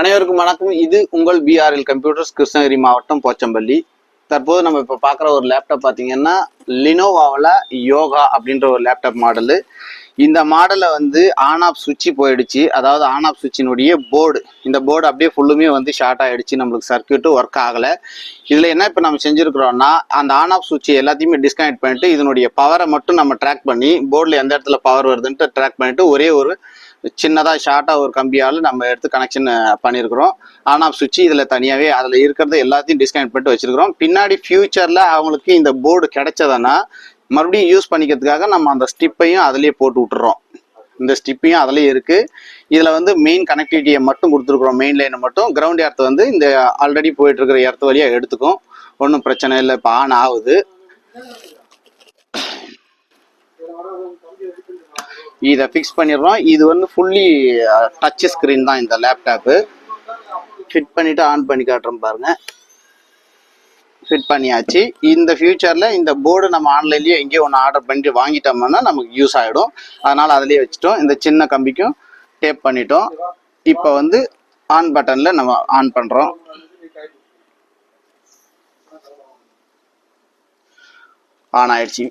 அனைவருக்கும் வணக்கம். இது உங்கள் பிஆர்எல் கம்ப்யூட்டர்ஸ் கிருஷ்ணகிரி மாவட்டம் போச்சம்பள்ளி. தற்போது நம்ம இப்போ பார்க்குற ஒரு லேப்டாப் பார்த்தீங்கன்னா லினோவாவில் யோகா அப்படின்ற ஒரு லேப்டாப் மாடலு இந்த மாடலை வந்து ஆன் ஆஃப் சுவிட்ச் போயிடுச்சு. அதாவது ஆன் ஆஃப் சுவிட்சினுடைய போர்டு இந்த போர்டு அப்படியே ஃபுல்லுமே வந்து ஷார்ட் ஆகிடுச்சு நம்மளுக்கு சர்க்கியூட்டும் ஒர்க் ஆகலை. இதில் என்ன இப்போ நம்ம செஞ்சுருக்கிறோம்னா அந்த ஆன் ஆஃப் சுவிட்ச் எல்லாத்தையுமே டிஸ்கனெக்ட் பண்ணிட்டு இதனுடைய பவரை மட்டும் நம்ம ட்ராக் பண்ணி போர்டில் எந்த இடத்துல பவர் வருதுன்ட்டு ட்ராக் பண்ணிட்டு ஒரே ஒரு சின்னதாக ஷார்ட்டாக ஒரு கம்பியால் நம்ம எடுத்து கனெக்ஷன் பண்ணியிருக்கிறோம் ஆனால் ஆஃப் சுவிட்ச் இதில் தனியாகவே அதில் இருக்கிறத எல்லாத்தையும் டிஸ்கனெக்ட் பண்ணிட்டு வச்சுருக்கிறோம். பின்னாடி ஃபியூச்சரில் அவங்களுக்கு இந்த போர்டு கிடைச்சதுன்னா மறுபடியும் யூஸ் பண்ணிக்கிறதுக்காக நம்ம அந்த ஸ்டிப்பையும் அதிலே போட்டு விட்டுறோம். இந்த ஸ்டிப்பையும் அதுலேயே இருக்குது இதில் வந்து மெயின் கனெக்டிவிட்டியை மட்டும் கொடுத்துருக்குறோம். மெயின் லைனை மட்டும். கிரவுண்ட் எர்த் வந்து இந்த ஆல்ரெடி போயிட்டுருக்கிற இடத்து எர்த் வழியாக எடுத்துக்கும். ஒன்றும் பிரச்சனை இல்லை. இப்போ ஆன் ஆகுது. இதை ஃபிக்ஸ் பண்ணிடுறோம். இது வந்து ஃபுல்லி டச் ஸ்க்ரீன் தான் இந்த லேப்டாப்பு ஃபிட் பண்ணிவிட்டு ஆன் பண்ணி காட்டுறோம் பாருங்கள் ஃபிட் பண்ணியாச்சு. இந்த ஃபியூச்சரில் இந்த போர்டு நம்ம ஆன்லைன்லேயே எங்கேயோ ஒன்று ஆர்டர் பண்ணிட்டு வாங்கிட்டோம்னா நமக்கு யூஸ் ஆகிடும் அதனால் அதிலே வச்சுட்டோம். இந்த சின்ன கம்பிக்கும் டேப் பண்ணிட்டோம். இப்போ வந்து ஆன் பட்டனில் நம்ம ஆன் பண்ணுறோம் ஆன் ஆயிடுச்சு.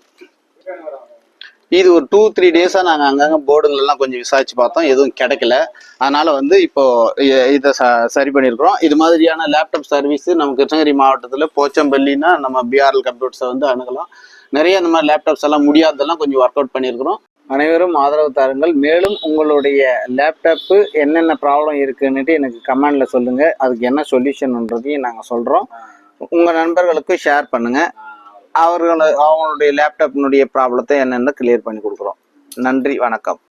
இது ஒரு டூ த்ரீ டேஸாக நாங்கள் அங்கங்கே போர்டுலலாம் கொஞ்சம் விசாரிச்சு பார்த்தோம். எதுவும் கிடைக்கல. அதனால் வந்து இப்போது இதை ச சரி பண்ணியிருக்கிறோம். இது மாதிரியான லேப்டாப் சர்வீஸ் நம்ம கிருஷ்ணகிரி மாவட்டத்தில் போச்சம்பள்ளின்னா நம்ம பிஆர்எல் கம்ப்யூட்டர்ஸை வந்து அணுகலாம். நிறைய இந்த மாதிரி லேப்டாப்ஸ் எல்லாம் முடியாததெல்லாம் கொஞ்சம் ஒர்க் அவுட் பண்ணியிருக்கிறோம். அனைவரும் ஆதரவு தாருங்கள். மேலும் உங்களுடைய லேப்டாப்பு என்னென்ன ப்ராப்ளம் இருக்குன்னுட்டு எனக்கு கமெண்டில் சொல்லுங்கள் அதுக்கு என்ன சொல்யூஷன்ன்றதையும் நாங்கள் சொல்கிறோம் உங்கள் நண்பர்களுக்கு ஷேர் பண்ணுங்கள் அவர்கள் அவங்களுடைய லேப்டாப்பினுடைய ப்ராப்ளத்தை என்னென்னு கிளியர் பண்ணி கொடுக்குறோம். நன்றி வணக்கம்.